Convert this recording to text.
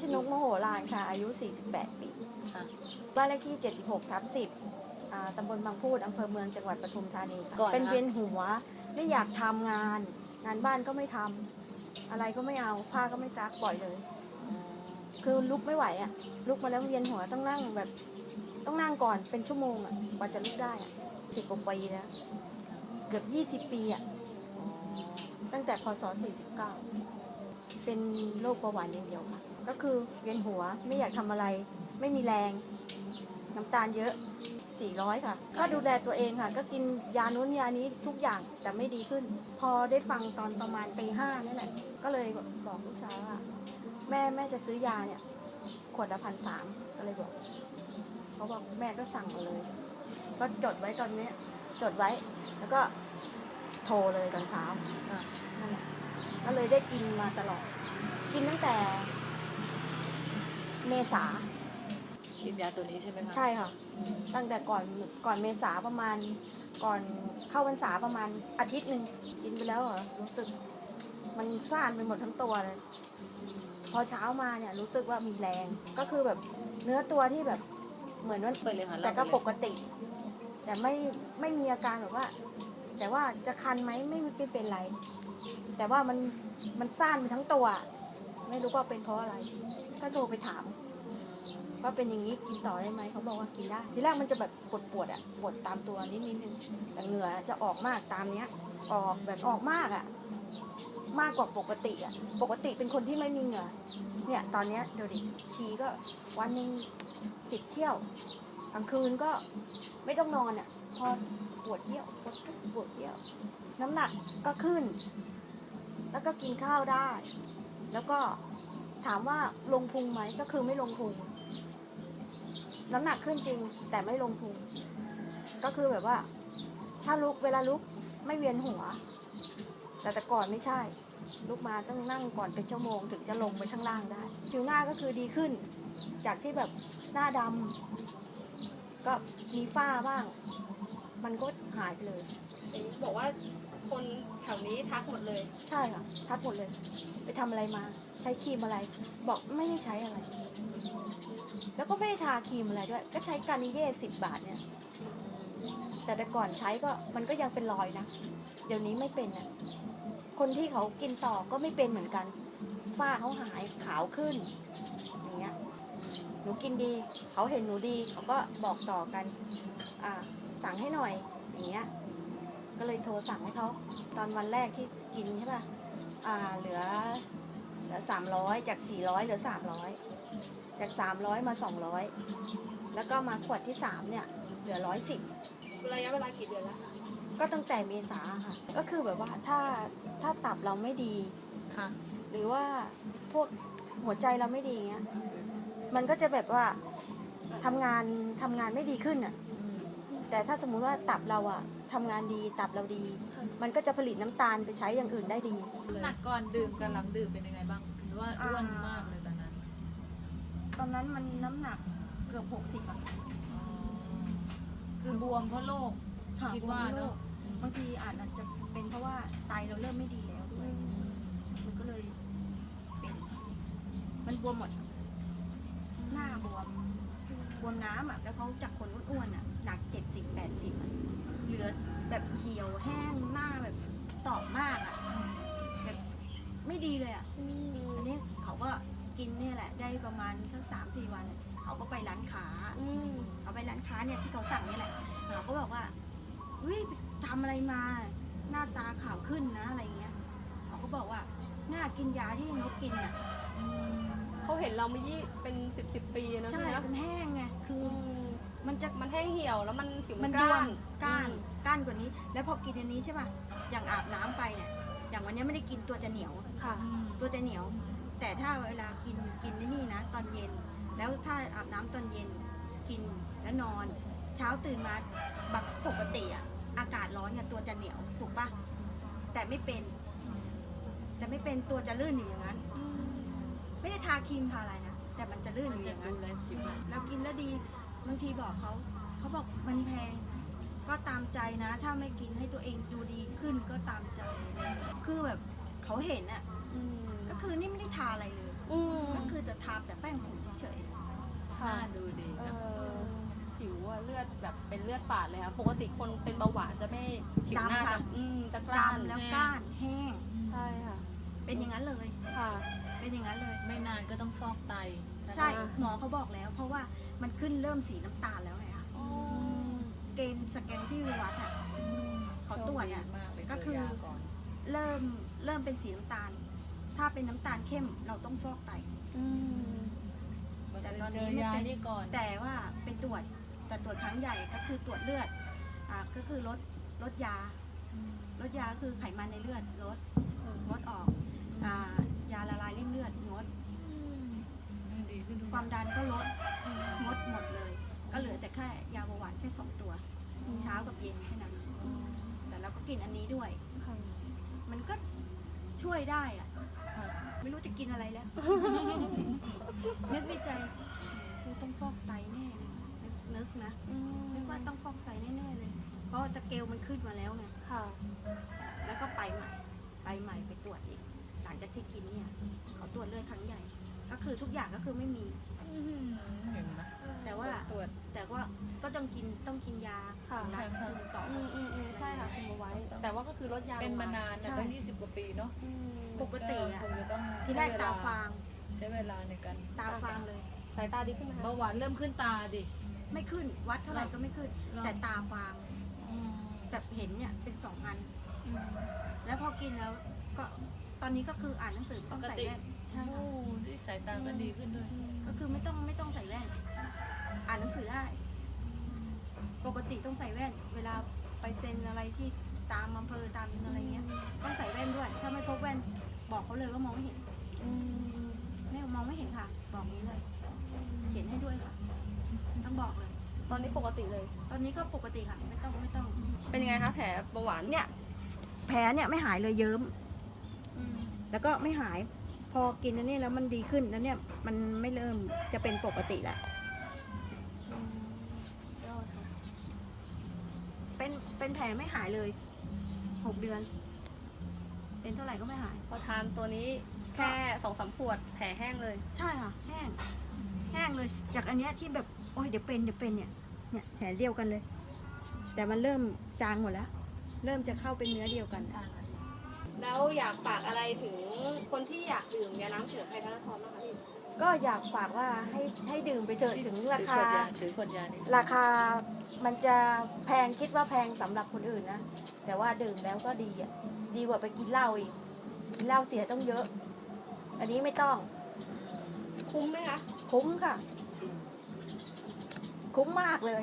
ชนกมโหฬารค่ะ อายุ 48 ปีค่ะบ้านเลขที่ 76ทับ10อ่าตำบลบางพูดอำเภอเมืองจังหวัดปทุมธานีค่ะก่อนนะเป็นเวียนหัว ไม่อยากทำงาน งานบ้านก็ไม่ทำอะไรก็ไม่เอาผ้าก็ไม่ซักปล่อยเลย คือลุกไม่ไหวอะลุกมาแล้วเวียนหัวต้องนั่งแบบ ต้องนั่งก่อนเป็นชั่วโมงอะกว่าจะลุกได้อะสิบกว่าปีแล้วเกือบยี่สิบปีอะตั้งแต่พศ49 เป็นโรคเบาหวานอย่างเดียวค่ะ ก็คือเวียนหัวไม่อยากทำอะไร ไม่มีแรง น้ำตาลเยอะ 400 ค่ะ ก็ดูแลตัวเองค่ะ ก็กินยานู้นยานี้ทุกอย่างแต่ไม่ดีขึ้น พอได้ฟังตอนประมาณปีห้านี่แหละก็เลยบอกลูกชายว่า แม่แม่จะซื้อยาเนี่ย ขวดละพันสามก็เลยบอกเขาบอกแม่ก็สั่งมาเลย ก็จดไว้ตอนเนี้ยจดไว้ แล้วก็โทรเลยตอนเช้าค่ะนั่นแหละ ก็เลยได้กินมาตลอด กินตั้งแต่เมษากินยาตัวนี้ใช่ไหมคะใช่ค่ะ ตั้งแต่ก่อนก่อนเมษาประมาณ ก่อนเข้าพรรษาประมาณอาทิตย์หนึ่งกินไปแล้วเหรอรู้สึก มันซ่านไปหมดทั้งตัวเลยพอเช้ามาเนี่ยรู้สึกว่ามีแรงก็คือแบบเนื้อตัวที่แบบเหมือนว่าเปิดเลยค่ะแต่ก็เล่าปกติ แต่ไม่ไม่มีอาการแบบว่า แต่ว่าจะคันไหมไม่ไม่เป็นไร แต่ว่ามันมันซ่านไปทั้งตัว ไม่รู้ว่าเป็นเพราะอะไร ก็โทรไปถาม ว่าเป็นอย่างนี้กินต่อได้ไหมเขาบอกว่ากินได้ ทีแรกมันจะแบบปวดปวดๆอะปวดตามตัวนิดนิดนึงแต่เหงื่อจะออกมากตามเนี้ย ออกแบบออกมากอะมากกว่าปกติอะปกติเป็นคนที่ไม่มีเหงื่อเนี่ย ตอนเนี้ยเดี๋ยวดิชีก็วันหนึ่งสิบเที่ยวกลางคืนก็ไม่ต้องนอนอะพอ ปวดเยี่ยวปวดปวดเยี่ยว น้ำหนักก็ขึ้น แล้วก็กินข้าวได้ แล้วก็ถามว่าลงพุงไหมก็คือไม่ลงพุงน้ำหนักขึ้นจริง แต่ไม่ลงพุงก็คือแบบว่า ถ้าลุกเวลาลุกไม่เวียนหัว แต่แต่ก่อนไม่ใช่ ลุกมาต้องนั่งก่อนเป็นชั่วโมง ถึงจะลงไปข้างล่างได้ผิวหน้าก็คือดีขึ้น จากที่แบบหน้าดำก็มีฝ้าบ้าง มันก็หายไปเลย เห็นบอกว่าคนแถวนี้ทักหมดเลย ใช่ค่ะ ทักหมดเลย ไปทำอะไรมา ใช้ครีมอะไร บอกไม่ได้ใช้อะไร แล้วก็ไม่ได้ทาครีมอะไรด้วย ก็ใช้การนิเย่สิบบาทเนี่ย แต่แต่ก่อนใช้ก็มันก็ยังเป็นรอยนะ เดี๋ยวนี้ไม่เป็นอะคนที่เขากินต่อก็ไม่เป็นเหมือนกัน ฝ้าเขาหายขาวขึ้น อย่างเงี้ย หนูกินดี เขาเห็นหนูดี เขาก็บอกต่อกัน อ่า สั่งให้หน่อยอย่างเงี้ยก็เลยโทรสั่งให้เขาตอนวันแรกที่กินใช่ป่ะอ่าเหลือเหลือสามร้อยจากสี่ร้อยเหลือสามร้อยจากสามร้อยมาสองร้อยแล้วก็มาขวดที่สามเนี่ยเหลือร้อยสิบระยะเวลากี่เดือนแล้วก็ตั้งแต่เมษาค่ะ ก็คือแบบว่าถ้าถ้าตับเราไม่ดีค่ะหรือว่าพวกหัวใจเราไม่ดีเงี้ยมันก็จะแบบว่าทำงานทำงานไม่ดีขึ้นอะ แต่ถ้าสมมุติว่าตับเราอะทำงานดีตับเราดี มันก็จะผลิตน้ำตาลไปใช้อย่างอื่นได้ดีน้ำหนักก่อนดื่มกับหลังดื่มเป็นยังไงบ้างหรือว่าอ้วนมากเลยตอนนั้นตอนนั้นมันน้ำหนักเกือบหกสิบอะอ๋อคือบวมเพราะโรค ค่ะคิดว่าเนอะ บางทีอาจจะเป็นเพราะว่าไตเราเริ่มไม่ดีแล้วด้วยมันก็เลยเป็นมันบวมหมด หน้าบวมบวมน้ำอะแล้วเขาจากคนอ้วนๆอะหนักเจ็ดสิบ แปดสิบอะเหลือแบบเหี่ยวแห้งหน้าแบบตอบมากอะแบบไม่ดีเลยอะอันนี้เขาก็กินเนี่ยแหละ ได้ประมาณสักสามสี่วัน เขาก็ไปร้านค้าอืมเอาไปร้านค้าเนี่ยที่เขาสั่งนี่แหละเขาก็บอกว่าเฮ้ยไปทำอะไรมาหน้าตาขาวขึ้นนะอะไรเงี้ยเขาก็บอกว่าหน้ากินยาที่นกกินอะเขาเห็นเรามายี่เป็นสิบสิบปีนะใช่พี่นะมันแห้งไงคืออืมมัน จะมันแห้งเหี่ยวแล้วมันผิวมัมันนบกวล้ามนก้านก้านกว่านี้ แล้วพอกินอันนี้ใช่ป่ะอย่างอาบน้ำไปเนี่ยอย่างวันเนี้ยไม่ได้กินตัวจะเหนียว ค่ะ ตัวจะเหนียว แต่ถ้าเวลากินกินในนี่นะ ตอนเย็น แล้วถ้าอาบน้ำตอนเย็นกินแล้วนอน เช้าตื่นมาบักปกติอะอากาศร้อนเนี่ยตัวจะเหนียวถูกปะแต่ไม่เป็น แต่ไม่เป็นตัวจะลื่นอยู่อย่างนั้น ไม่ได้ทาครีมทาอะไรนะแต่มันจะลื่นอยู่อย่างนั้นดูแลผิวหนังแล้วกินแล้วดี บางทีบอกเขาเขาบอกมันแพงก็ตามใจนะ ถ้าไม่กินให้ตัวเองดูดีขึ้นก็ตามใจ คือแบบเขาเห็นอะอืมก็คือนี่ไม่ได้ทาอะไรเลย อืมก็คือจะทาแต่เฉยน่าดูดีเอนะอผิวอะเลือดแบบเป็นเลือดฝาดเลยค่ะปกติคนเป็นเบาหวานจะไม่ผิวหน้าจะอืมจะกล้านดำแล้วก้านแห้ง ใช่ค่ะเป็นอย่างนั้นเลย ค่ะ เป็นอย่างนั้นเลย ไม่นานก็ต้องฟอกไตใช่หมอเขาบอกแล้ว เพราะว่า มันขึ้นเริ่มสีน้ำตาลแล้วไงคะอ๋อเกณฑ์สแกนที่วัดอะเขาตรวจอะโชคดีมากเลยก็คือ เจยาก่อนเริ่มเริ่มเป็นสีน้ำตาล ถ้าเป็นน้ำตาลเข้มเราต้องฟอกไตอืมแต่ตอนเจนี้อไม่ยาเป็นนี่ก่อนแต่ว่าไปตรวจแต่ตรวจครั้งใหญ่ก็คือตรวจเลือดอ่าก็คือลดลดยาลดยาคือไขมันในเลือดลดงดออกอ่ายาละลายริ่มเลือดงดดีขึ้นทุก ความดันก็ลดงดหมดเลย ก็เหลือแต่แค่ยาเบาหวานแค่สองตัว เช้ากับเย็นแค่นั้นแต่เราก็กินอันนี้ด้วยค่ะมันก็ช่วยได้อะค่ะไม่รู้จะกินอะไรแล้วนึกในใจกูต้องฟอกไตแน่เลยนึกนึกนะอืมนึกว่าต้องฟอกไตแน่ๆเลย เพราะสเกลมันขึ้นมาแล้วไงค่ะแล้วก็ไปใหม่ ไปใหม่ไปตรวจอีก หลังจากที่กินเนี่ย เขาตรวจเลือดครั้งใหญ่ ก็คือทุกอย่างก็คือไม่มี อื้อหือเห็นไหมแต่ว่า ตรวจ แต่ว่าก็ต้องกินต้องกินยาค่ะ รัดคุมต่อ อืมอืมอืมใช่ค่ะคุมเอาไว้ แต่ว่าก็คือลดยาเป็นลงมานานนะใช่ตั้งยี่สิบกว่าปีเนาะอืมปกติอะคงจะต้องทีแรกตาฟาง ใช้เวลาในการตาฟางเลย สายตาดีขึ้นไหมคะ เบาหวานเริ่มขึ้นตาดิ ไม่ขึ้น วัดเท่าไหร่ก็ไม่ขึ้น หรอ แต่ตาฟางอืมแต่เห็นเนี่ยเป็นสองอัน อืม แล้วพอกินแล้วก็ตอนนี้ก็คืออ่านหนังสือไม่ต้องใส่แว่นใช่โอ้ค่ะที่ สายตาก็ดีขึ้นด้วย ก็คือไม่ต้องไม่ต้องใส่แว่น อ่านหนังสือได้ ปกติต้องใส่แว่น เวลาไปเซ็นอะไรที่ตามอำเภอตามอะไรเงี้ย ต้องใส่แว่นด้วย ถ้าไม่พกแว่น บอกเขาเลยว่ามองไม่เห็นอืมไม่มองไม่เห็นค่ะ บอกนี้เลย เขียนให้ด้วยค่ะ ต้องบอกเลย ตอนนี้ปกติเลย ตอนนี้ก็ปกติค่ะไม่ต้องไม่ต้อง เป็นยังไงคะแผลเบาหวานเนี่ย แผลเนี่ยไม่หายเลยเยิ้มอืมแล้วก็ไม่หาย พอกินอันนี้แล้วมันดีขึ้นแล้วเนี่ยมันไม่เริ่มจะเป็นปกติแล้วยอดค่ะเป็นเป็นแผลไม่หายเลยหกเดือน เป็นเท่าไหร่ก็ไม่หาย พอทานตัวนี้แค่สองสามขวดแผลแห้งเลย ใช่ค่ะ แห้ง แห้งเลย จากอันเนี้ยที่แบบ โอ้ยเดี๋ยวเป็นเดี๋ยวเป็นเนี่ยเนี่ยแผลเดียวกันเลย แต่มันเริ่มจางหมดแล้ว เริ่มจะเข้าเป็นเนื้อเดียวกัน แล้วอยากฝากอะไรถึงคนที่อยากดื่มยาน้ำเสือไทยธนทรบ้างคะพี่ก็อยากฝากว่าให้ให้ดื่มไปเถอะถึงราคา ถือขวดยานี่ราคามันจะแพงคิดว่าแพงสำหรับคนอื่นนะ แต่ว่าดื่มแล้วก็ดีอะดีกว่าไปกินเหล้าอีกกินเหล้าเสียต้องเยอะ อันนี้ไม่ต้องคุ้มไหมคะ คุ้มค่ะ คุ้มมากเลย